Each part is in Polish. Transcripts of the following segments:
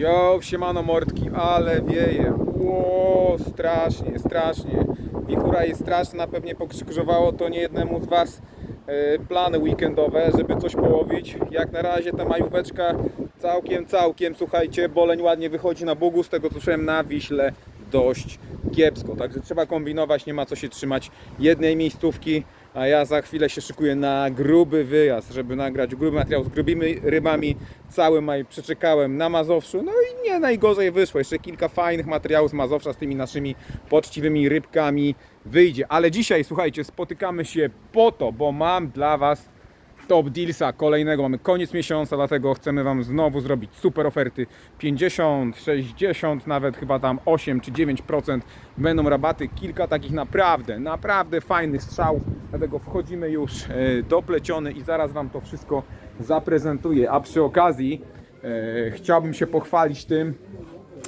Jo, siemano mordki, ale wieje. Ło, strasznie, strasznie. Wichura jest straszna, pewnie pokrzyżowało to niejednemu z Was e, plany weekendowe, żeby coś połowić. Jak na razie ta majóweczka całkiem, całkiem, słuchajcie, boleń ładnie wychodzi na Bogu, z tego co słyszałem na Wiśle dość kiepsko. Także trzeba kombinować, nie ma co się trzymać jednej miejscówki. A ja za chwilę się szykuję na gruby wyjazd, żeby nagrać gruby materiał z grubymi rybami. Cały maj przeczekałem na Mazowszu, no i nie najgorzej wyszło. Jeszcze kilka fajnych materiałów z Mazowsza z tymi naszymi poczciwymi rybkami wyjdzie. Ale dzisiaj, słuchajcie, spotykamy się po to, bo mam dla Was Top Dealsa kolejnego. Mamy koniec miesiąca, dlatego chcemy Wam znowu zrobić super oferty. 50, 60, nawet chyba tam 8 czy 9% będą rabaty. Kilka takich naprawdę, naprawdę fajnych strzałów. Dlatego wchodzimy już e, do pleciony i zaraz Wam to wszystko zaprezentuję. A przy okazji e, chciałbym się pochwalić tym,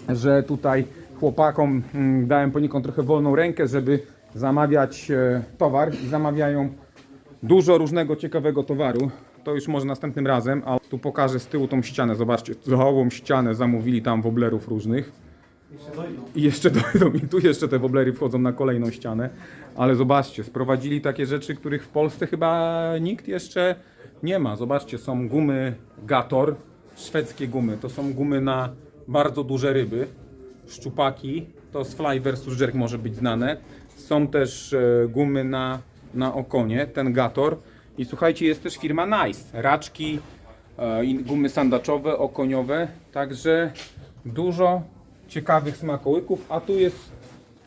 że tutaj chłopakom mm, dałem poniekąd trochę wolną rękę, żeby zamawiać e, towar i zamawiają dużo różnego ciekawego towaru. To już może następnym razem, a tu pokażę z tyłu tą ścianę. Zobaczcie, całą ścianę zamówili tam woblerów różnych. I jeszcze dojdą, i tu jeszcze te woblery wchodzą na kolejną ścianę. Ale zobaczcie, sprowadzili takie rzeczy, których w Polsce chyba nikt jeszcze nie ma. Zobaczcie, są gumy Gator, szwedzkie gumy. To są gumy na bardzo duże ryby. Szczupaki, to z Fly vs Jerk może być znane. Są też e, gumy na, na okonie, ten Gator. I słuchajcie, jest też firma Nice. Raczki, e, gumy sandaczowe, okoniowe. Także dużo ciekawych smakołyków. A tu jest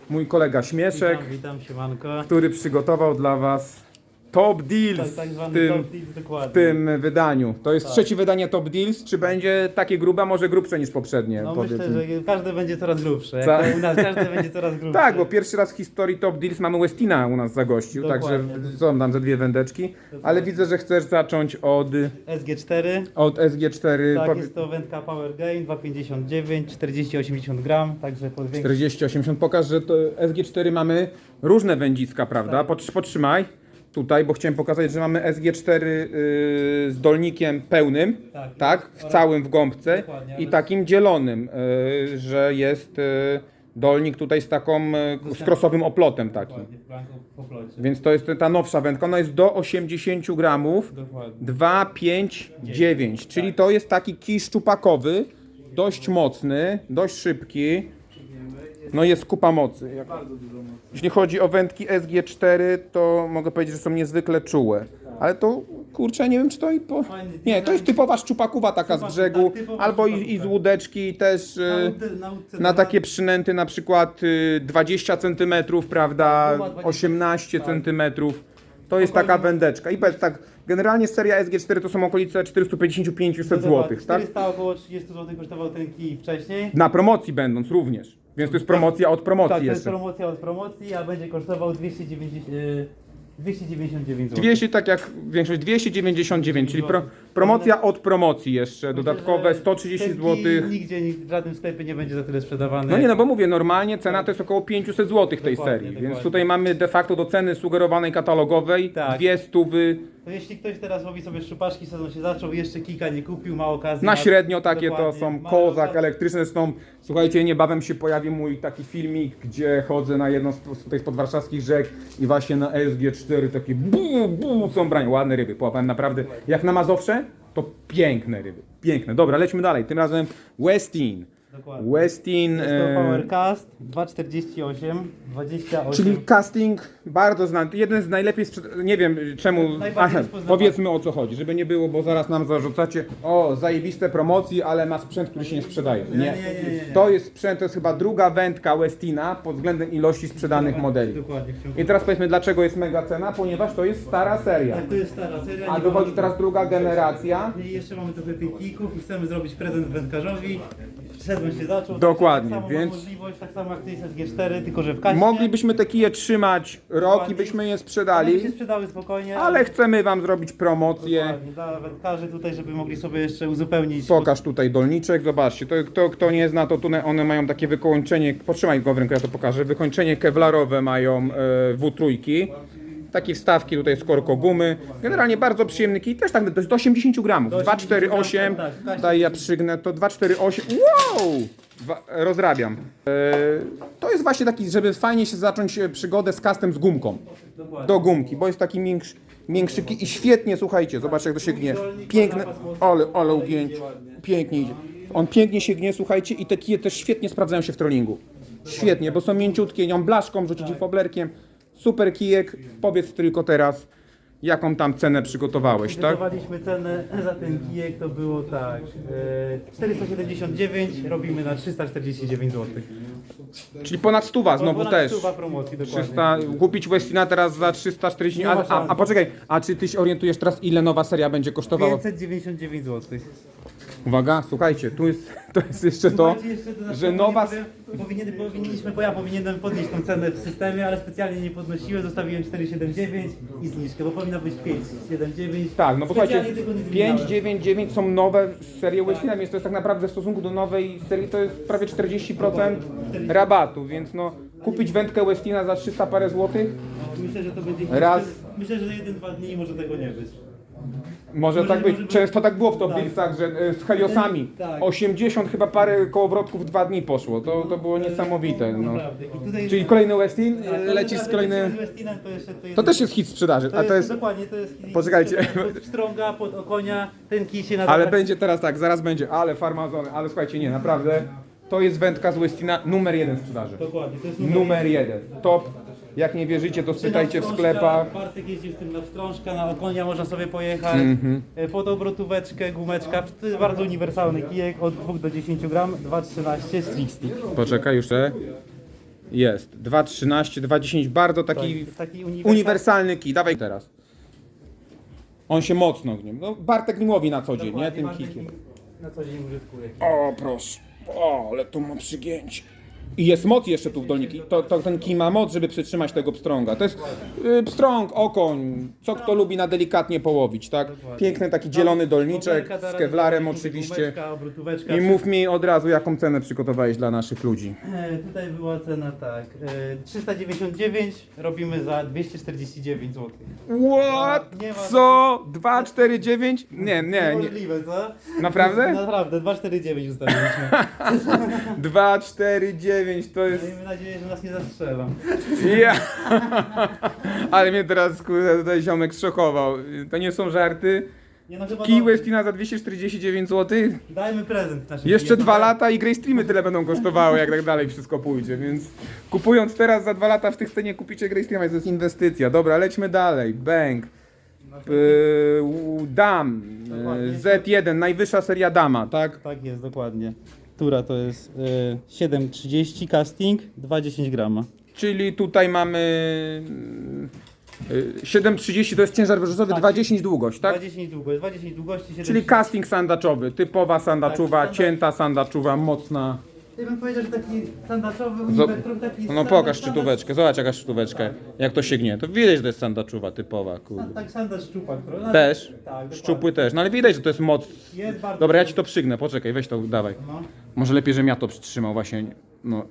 mój kolega Śmieszek, Witam, witam, siemanko. który przygotował dla Was Top Deals Tak, tak w zwany tym, top deal, dokładnie. w tym wydaniu. To jest Tak. trzecie wydanie Top Deals. Czy będzie takie grube, a może grubsze niż poprzednie? No myślę, że każde będzie coraz grubsze. Jak Tak. to u nas każde będzie coraz grubsze. Tak, bo pierwszy raz w historii Top Deals mamy Westina u nas zagościł, także Dokładnie. są tam ze dwie wędeczki. Ale widzę, że chcesz zacząć od, SG4. od SG4 Tak, jest to wędka Power Gain 259, 40-80 gram, także pod większym 40-80. Pokaż, że to SG4 mamy różne wędziska, prawda? Tak. Pot- Potrzymaj tutaj, bo chciałem pokazać, że mamy SG4 yy, z dolnikiem pełnym, Tak. tak? W całym w gąbce i ale- takim dzielonym, yy, że jest yy, dolnik tutaj z taką, yy, z krosowym oplotem takim. Więc to jest ta nowsza wędka, ona jest do 80 gramów, Dokładnie. 2, 5, 9, czyli to jest taki kij szczupakowy, dość mocny, dość szybki, no jest kupa mocy. Jak- Bardzo dużo mocy. Jeśli chodzi o wędki SG4, to mogę powiedzieć, że są niezwykle czułe. Ale to, kurczę, nie wiem czy to i po... Nie, to jest typowa szczupakuwa taka z brzegu, tak, albo i, i z łódeczki też... Na y, na takie przynęty na przykład y, 20 cm, prawda, Chyba 20, 18 tak. cm. To jest taka wędeczka. I tak, generalnie seria SG4 to są okolice 450-500 zł, tak? 400 około 30 zł kosztował ten kij wcześniej. Na promocji będąc również. Więc to jest promocja od promocji Tak, to jest jeszcze. promocja od promocji, a będzie kosztował 290, y, 299 zł. 200, tak jak większość, 299, czyli pro, promocja od promocji jeszcze, dodatkowe 130 zł. Nigdzie w żadnym sklepie nie będzie za tyle sprzedawany. No nie, no bo mówię, normalnie cena to jest około 500 zł tej Dokładnie, serii, więc dokładnie. tutaj mamy de facto do ceny sugerowanej katalogowej Tak. dwie stówy To jeśli ktoś teraz łowi sobie szczupaczki, sezon się zaczął, jeszcze kilka nie kupił, ma okazji. Na średnio takie to dokładnie, są ma kozak okazję. elektryczne. Zresztą, słuchajcie, niebawem się pojawi mój taki filmik, gdzie chodzę na jedną z z podwarszawskich rzek i właśnie na SG4 takie bu, bu są branie. Ładne ryby, połapałem naprawdę. Jak na Mazowsze, to piękne ryby. Piękne. Dobra, lećmy dalej. Tym razem Westin. Dokładnie. Westin. Jest to Powercast 248, 28. Czyli casting bardzo znany, jeden z najlepiej sprzed... nie wiem czemu, Aha, powiedzmy o co chodzi, żeby nie było, bo zaraz nam zarzucacie, o zajebiste promocje, ale ma sprzęt, który się nie sprzedaje. Nie, nie, nie, nie, nie. to jest sprzęt, to jest chyba druga wędka Westina pod względem ilości sprzedanych modeli. Dokładnie. I teraz powiedzmy dlaczego jest mega cena, ponieważ to jest stara seria. Tak, to jest stara seria. A dochodzi teraz druga generacja. I jeszcze mamy trochę tych i chcemy zrobić prezent wędkarzowi. Sezon się zaczął. Dokładnie, tak samo więc- możliwość, tak samo jak to jest SG4, tylko że w kasie. Moglibyśmy te kije trzymać rok i byśmy je One by się sprzedali, sprzedały spokojnie. ale chcemy wam zrobić promocję. Dokładnie, dla wędkarzy tutaj, żeby mogli sobie jeszcze uzupełnić. Pokaż tutaj dolniczek, zobaczcie, to, kto, kto nie zna, to tutaj one mają takie wykończenie, potrzymaj go w ręku, ja to pokażę, wykończenie kewlarowe mają e, W3, takie wstawki tutaj z korko gumy. Generalnie bardzo przyjemny kij, też tak do do 80 gramów. Do 248, tak, w kasie. daj ja przygnę, to 248, wow! Dwa- Rozrabiam. E, to jest właśnie taki, żeby fajnie się zacząć e, przygodę z kastem z gumką. Do gumki, bo jest taki miększy, miększy kij i świetnie, słuchajcie, zobaczcie jak to się gnie. Piękne, ale, ale ugięć, pięknie idzie. On pięknie się gnie, słuchajcie, i te kije też świetnie sprawdzają się w trollingu. Świetnie, bo są mięciutkie, nią blaszką, rzucić ich foblerkiem. Super kijek, powiedz tylko teraz, jaką tam cenę przygotowałeś, tak? Zdecydowaliśmy cenę za ten kijek, to było tak, e, 479, robimy na 349 zł. Czyli ponad stuwa znowu Ponad też. promocji, dokładnie. 300, kupić Westina teraz za 340, Nie a, ma a, szans. a poczekaj, a czy ty się orientujesz teraz ile nowa seria będzie kosztowała? 599 zł. Uwaga, słuchajcie, tu jest, to jest jeszcze to, Słuchajcie, jeszcze że nowa... powinien- Powinien, powinniśmy, bo ja powinienem podnieść tą cenę w systemie, ale specjalnie nie podnosiłem, zostawiłem 479 i zniżkę, bo powinna być 579. Tak, no bo Specjalnie słuchajcie, tego nie zmieniałem. 599 są nowe serie Westina, więc to jest tak naprawdę w stosunku do nowej serii to jest prawie 40% rabatu, więc no kupić wędkę Westina za 300 parę złotych, Myślę, że to będzie Raz. Myślę, że jeden, dwa dni może tego nie być. Może Może- tak być. może Często tak było w Top Tak. Że e, z Heliosami Tak. 80 chyba parę kołowrotków w dwa dni poszło, to, to było niesamowite. No. Naprawdę. I tutaj, Czyli kolejny Westin, tak, e, to leci z kolejny... To, jeszcze, to, To jeden- też jest hit sprzedaży, a to jest... Dokładnie, to jest... Poczekajcie. Pod pstrąga, pod okonia, ten kij się nada... Ale tak- będzie teraz tak, zaraz będzie, ale farmazony, ale słuchajcie, nie, naprawdę, to jest wędka z Westina numer jeden sprzedaży. Dokładnie, to jest Numer jeden, top. Jak nie wierzycie, to spytajcie w sklepach. Bartek jeździł z tym na wstrążka, na okonia można sobie pojechać. Mhm. E, Pod obrotóweczkę, gumeczka. To jest bardzo uniwersalny kijek, od 2 do 10 gram, 2,13 strict stick. Poczekaj już, e. jest, 2,13, 2,10, bardzo taki Tak, taki uniwersal... uniwersalny kij, dawaj teraz. On się mocno gnie, no Bartek nim łowi na co dzień, nie, tym Bartek kikiem. Na co dzień użytkuje. O, proszę. O, ale tu ma przygięcie. I jest moc jeszcze tu w dolniki. To, to ten kij ma moc, żeby przytrzymać tego pstrąga. To jest y, pstrąg, okoń, co kto lubi na delikatnie połowić, tak? Piękny taki zielony dolniczek Gumeczka, z kewlarem oczywiście. I mów mi od razu, jaką cenę przygotowałeś dla naszych ludzi. E, Tutaj była cena tak, e, 399 robimy za 249 zł. What? Nie ma- Co? 249? Nie, nie, nie. Niemożliwe, co? Naprawdę? Naprawdę, 249 ustawiliśmy. 249 to jest... Miejmy nadzieję, że nas nie zastrzela. Ja. Ale mnie teraz kurde, tutaj ziomek szokował. To nie są żarty. Nie no chyba Key no, Westina za 249 zł. Dajmy prezent naszym Jeszcze klientom. dwa lata i Grey Streamy tyle będą kosztowały, jak tak dalej wszystko pójdzie, więc kupując teraz za dwa lata w tych cenie kupicie Grey Streama, to jest inwestycja. Dobra, lećmy dalej. Bang. Yy, u- Dam. Yy, Z1, najwyższa seria Dama, tak? Tak jest, dokładnie. Tura to jest e, 7,30 casting, 2,10 grama. Czyli tutaj mamy yy, 7,30 to jest ciężar wyrzutowy, Tak. 2,10 długość, tak? 2,10 długość, 2,10 długości, 7,30. Czyli casting sandaczowy, typowa sandaczuwa, Tak, cięta sandaczuwa, mocna. Ja bym powiedział, że taki sandaczowy, Zo- uniwersytet, taki No standard- pokaż standard- szczytóweczkę, zobacz jaka szczytóweczka, jak to się gnie. To widać, że to jest sandaczuwa typowa, kurde. Tak, sandacz szczupak. trochę. Też? Tak. Szczupły też, no ale widać, że to jest moc. Jest bardzo Dobra, ja ci to przygnę, poczekaj, weź to, dawaj. No. Może lepiej, żebym ja to przytrzymał właśnie, no.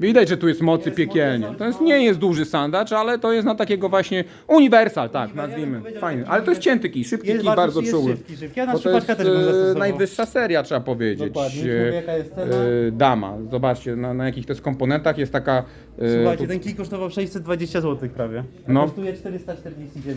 Widać, że tu jest mocy piekielnie. To jest, nie jest duży sandacz, ale to jest na takiego właśnie uniwersal, tak, nazwijmy. Fajny. Ale to jest cięty kij, szybki kij, bardzo- jest czuły. szybki, szybki. Ja na Bo to jest szczypaczka też bym e, zastosował. najwyższa seria, trzeba powiedzieć. Dokładnie, E, mówię, jaka jest cena. e, Dama. Zobaczcie, na, na jakich to jest komponentach jest taka... e, Słuchajcie, tu- ten kij kosztował 620 zł prawie. A No. Kosztuje 449.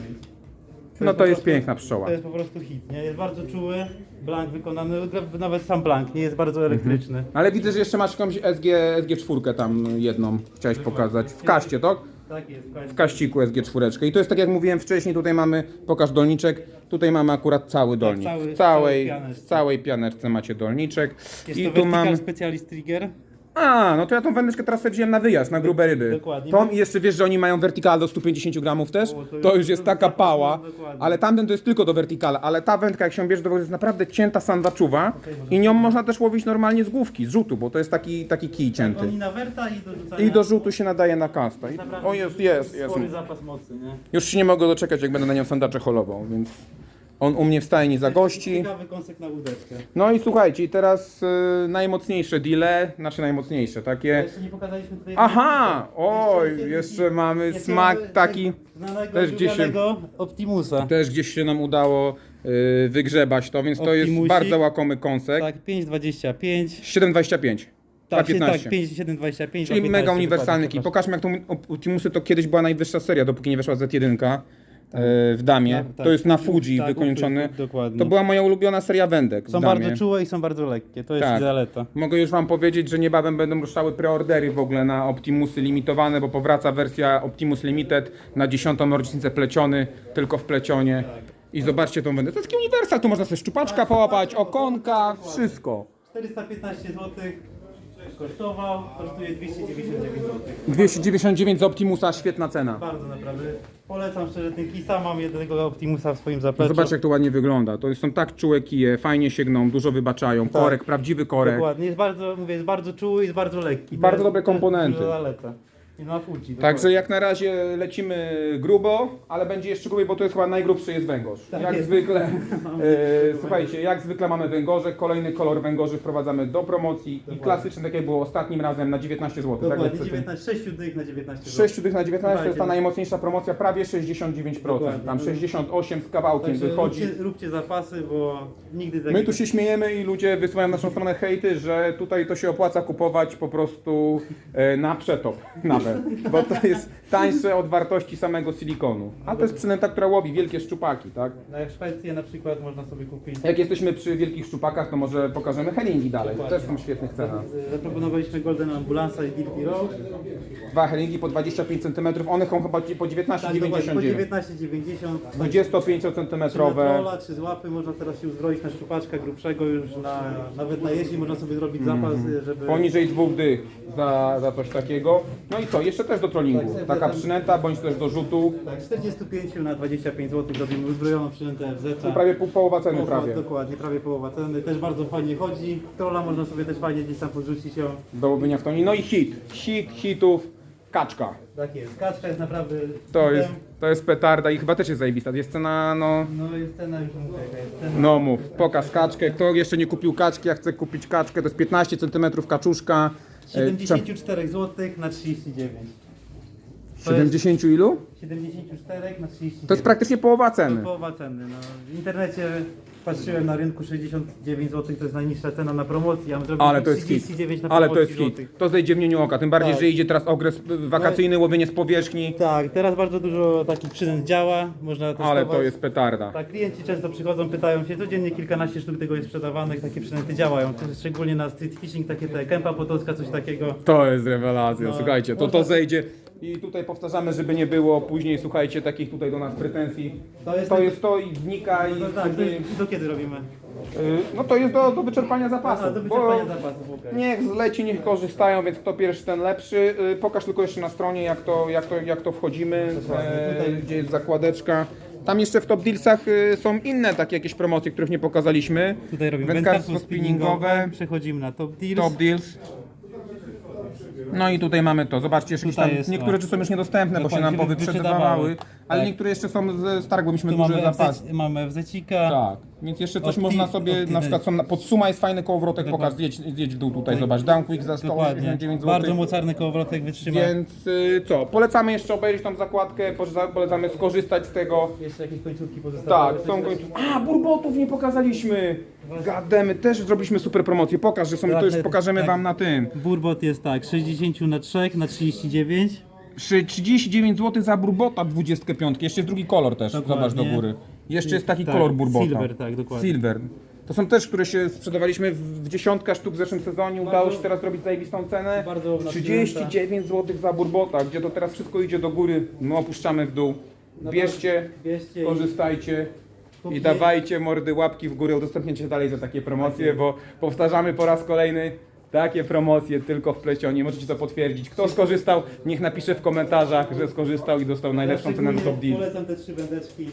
No to jest prostu- piękna pszczoła. To jest po prostu hit, nie? Jest bardzo czuły, blank wykonany, nawet sam blank, nie jest bardzo elektryczny. Ale widzę, że jeszcze masz jakąś SG, SG4 tam jedną chciałeś pokazać. W kaście, tak? Tak jest, W kaściku SG4. I to jest tak jak mówiłem wcześniej, tutaj mamy, pokaż dolniczek, tutaj mamy akurat cały dolnik. cały- w całej, w całej pianerce macie dolniczek. Jest I to tu mam... Specialist Trigger. A, no to ja tą wędeczkę teraz sobie wziąłem na wyjazd, na grube ryby. Dokładnie. Tom i jeszcze wiesz, że oni mają wertikal do 150 gramów też? O, to już- jest taka pała, dokładnie. ale tamten to jest tylko do wertikala, ale ta wędka jak się bierze do wody jest naprawdę cięta sandaczuwa i nią można też łowić normalnie z główki, z rzutu, bo to jest taki, taki kij cięty. On i na werta i do rzucania. I do rzutu się nadaje na kasta. I, o jest, jest, jest. Spory zapas mocy, nie? Już się nie mogę doczekać, jak będę na nią sandaczę holową, więc On u mnie w stajni zagości. Ciekawy kąsek na łódeczkę. No i słuchajcie, i teraz y, najmocniejsze deale, znaczy najmocniejsze, takie... Jeszcze nie pokazaliśmy tutaj... Aha! Oj, Jeszcze- mamy jeszcze smak mamy taki, Znanego, też gdzieś się- Optimusa. też gdzieś się nam udało y, wygrzebać to, więc to jest Optimusik. bardzo łakomy kąsek. Tak, 5,25. 7,25. Tak, 2,15. tak, 5,725. Czyli 2,15 mega uniwersalny kij. Pokażmy jak to Optimusy to kiedyś była najwyższa seria, dopóki nie weszła Z1 e, w damie. Tak, tak. To jest na Fuji Tak, wykończony. Fuji, dokładnie. To była moja ulubiona seria wędek Są w damie. bardzo czułe i są bardzo lekkie. To jest Tak. zaleta. Mogę już wam powiedzieć, że niebawem będą ruszały preordery w ogóle na Optimusy limitowane, bo powraca wersja Optimus Limited na 10 rocznicę pleciony, tylko w plecionie. I zobaczcie tą wędę. To jest taki uniwersal, tu można sobie szczupaczka połapać, okonka, wszystko. 415 zł kosztował, kosztuje 299 zł. 299 z Optimusa, świetna cena. Bardzo naprawdę. Polecam szczerze ten kij. Sam mam jednego Optimusa w swoim zapleczu. Zobacz jak to ładnie wygląda. To są tak czułe kije, fajnie sięgną, dużo wybaczają. Korek, prawdziwy korek. Dokładnie, jest bardzo, mówię, jest bardzo czuły i jest bardzo lekki. To Bardzo jest- dobre to jest komponenty. duża zaleta. I na Fuji. Także jak na razie lecimy grubo, ale będzie jeszcze grubiej, bo to jest chyba najgrubszy jest węgorz. Tak jak jest. zwykle, e, słuchajcie, jak zwykle mamy węgorze, kolejny kolor węgorzy wprowadzamy do promocji i klasyczny, tak jak było ostatnim razem, na 19 zł. Tak Dokładnie, jak 19, 6 dych na 19 z zł. 6 tych na 19 to jest ta Słuchajcie. najmocniejsza promocja, prawie 69%. Dokładnie. Tam 68 z kawałkiem Także wychodzi. róbcie, róbcie zapasy, bo nigdy tak My tu się śmiejemy i ludzie wysyłają na naszą stronę hejty, że tutaj to się opłaca kupować po prostu e, na przetop nawet, bo to jest tańsze od wartości samego silikonu. A to jest przynęta, która łowi wielkie szczupaki, tak? No jak w Szwecji na przykład można sobie kupić. Jak jesteśmy przy wielkich szczupakach, to może pokażemy herringi dalej, to też są w świetnych cenach. Zaproponowaliśmy Golden Ambulansa i Guilty Row. Dwa herringi po 25 cm, one są chyba po Tak, dokładnie, po 19,99 19,90. 25 cm. Trolla, trzy złapy, można teraz się uzbroić na szczupaczka grubszego już na, nawet na jeździ można sobie zrobić zapas, żeby... Poniżej dwóch dych za, za coś takiego. No i co, jeszcze też do trollingu. Taka przynęta, bądź też do rzutu. Tak, 45 na 25 zł robimy uzbrojoną przynętę FZ. To prawie pół, połowa ceny prawie. Dokładnie, prawie połowa ceny. Też bardzo fajnie chodzi. Trolla można sobie też fajnie gdzieś tam podrzucić ją. do łowienia w toni. No i hit. Hit hitów, kaczka. Tak jest. Kaczka jest naprawdę... To jest, to jest petarda i chyba też jest zajebista. Jest cena, no... No jest cena już mówię, jaka jest cena. No mów, pokaż kaczkę. Kto jeszcze nie kupił kaczki, ja chcę kupić kaczkę. To jest 15 cm kaczuszka. E, 74 zł na 39. cze- 70 ilu? 74 na 39. To jest praktycznie połowa To ceny. połowa ceny. No. W internecie patrzyłem na rynku 69 zł, to jest najniższa cena na promocji, a my zrobiliśmy Ale to jest hit. 39 na Ale to jest hit. złotych. To zejdzie w mnieniu oka. Tym bardziej, Tak. że idzie teraz okres y, wakacyjny, łowienie z powierzchni. Tak, teraz bardzo dużo takich przynęt działa, można testować. Ale to jest petarda. Tak, klienci często przychodzą, pytają się, codziennie kilkanaście sztuk tego jest sprzedawanych, takie przynęty działają, szczególnie na street fishing, takie te kępa podolska, coś takiego. To jest rewelacja, słuchajcie, to to zejdzie. I tutaj powtarzamy, żeby nie było później, słuchajcie, takich tutaj do nas pretensji. To jest To jest to i znika i No tak, jest, do kiedy robimy? y, no to jest do, do wyczerpania zapasów. A, do bo wyczerpania zapasów, okej. Niech zleci, niech korzystają, więc kto pierwszy, ten lepszy. Y, Pokaż tylko jeszcze na stronie, jak to, jak to, jak to wchodzimy, Dokładnie, e, tutaj- gdzie jest zakładeczka. Tam jeszcze w Top Dealsach y, są inne takie jakieś promocje, których nie pokazaliśmy. Tutaj robimy Wędkarstwo spinningowe, przechodzimy na top deals. Top Deals. No i tutaj mamy to. Zobaczcie, jeszcze Tutaj tam, jest, niektóre o. rzeczy są już niedostępne, bo się Dokładnie, nam powyprzedawały, wyprzedawały. Ale Tak. niektóre jeszcze są z starych, bo mieliśmy Tu duży mamy, zapas. FZ, mamy FZ-cika. Tak, więc jeszcze coś Opti- można sobie, Opti- na przykład są na, pod suma jest fajny kołowrotek, Dokładnie. pokaż, zjedź, zjedź w dół tutaj, zobacz, Downquick za Dokładnie. 189 zł. Bardzo mocarny kołowrotek wytrzyma. Więc y, co, polecamy jeszcze obejrzeć tą zakładkę, poza- polecamy skorzystać z tego. Jeszcze jakieś końcówki pozostały. Tak, są końcu. A, burbotów nie pokazaliśmy! Gademy, też zrobiliśmy super promocję. Pokaż, że są, Tak, to już tak, pokażemy tak. wam na tym. Burbot jest tak, 60 na 3 na 39. Przy 39 zł za burbota 25. Jeszcze jest drugi kolor też, Dokładnie. zobacz do góry. Jeszcze jest taki Tak, kolor burbota. silver, tak, dokładnie. Silver. To są też, które się sprzedawaliśmy w w dziesiątka sztuk w zeszłym sezonie. Udało się teraz zrobić zajebistą cenę. Bardzo ładna 39 zł za burbota, gdzie to teraz wszystko idzie do góry. My opuszczamy w dół. Bierzcie, Bierzcie i korzystajcie. I Kupię- dawajcie mordy łapki w górę, udostępniajcie dalej za takie promocje, bo powtarzamy po raz kolejny takie promocje tylko w plecionie. Możecie to potwierdzić. Kto skorzystał, niech napisze w komentarzach, że skorzystał i dostał najlepszą cenę na Top Deal. Polecam te trzy wędeczki.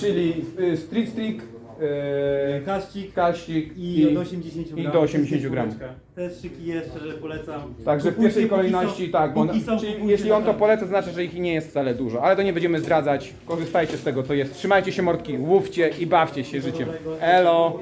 Czyli y, Street Stick, yy, Kaścik kaścik i, do 80 i gram. do 80 To jest gram. Te trzy kije szczerze polecam. Także w Kupujcie, pierwszej póki kolejności są- tak, bo póki są, czyli kupujcie jeśli on to naprawdę. poleca, to znaczy, że ich nie jest wcale dużo, ale to nie będziemy zdradzać. Korzystajcie z tego, co jest. Trzymajcie się mordki, łówcie i bawcie się życiem. Elo!